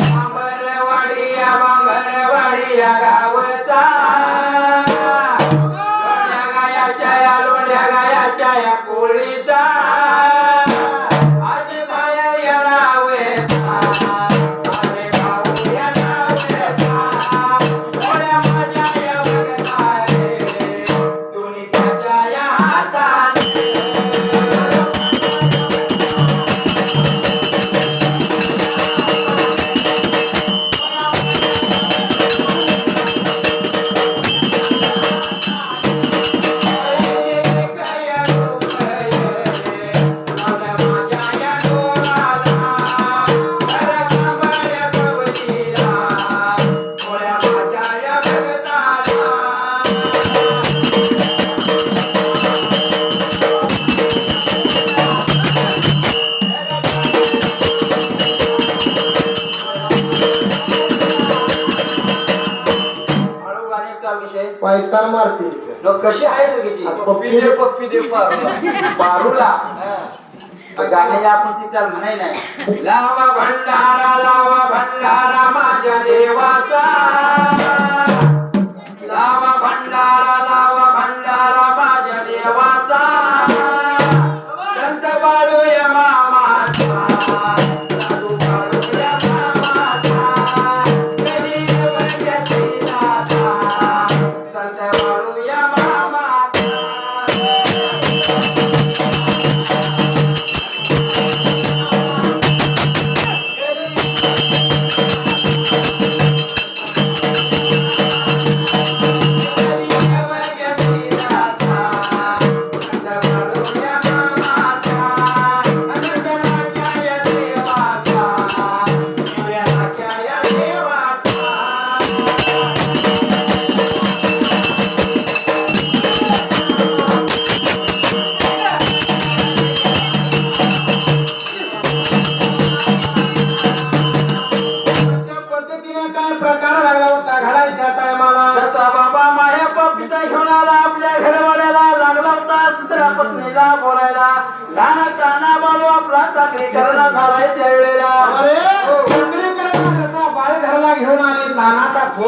बांबरवाडी या बांबरवाडी या गावचा. लोण्या गायाच्या या लोण्या गायाच्या या पोळीचा आज बाया येणावेचा अरे भाऊ येणावेचा पोळ्या माझ्या या बघतारे दोन्ही पायतान मारते. लोक कशी आहे पप्पी दे पप्पी दे पारूला गाण्याला आपण ती चाल म्हणाय नाही. लावा भंडारा लावा भंडारा माझ्या देवाचा. लावा भंडारा लावा भंडारा माझ्या देवाचा. संत बाळू या मामाचा. संत बाळू माया घेऊन आला आपल्या घरवाड्याला लागला होता सुत्रा पत्नीला बोलायला. लहान ताना बाळू आपला चाकरी करणं झालाय त्यावेळेला.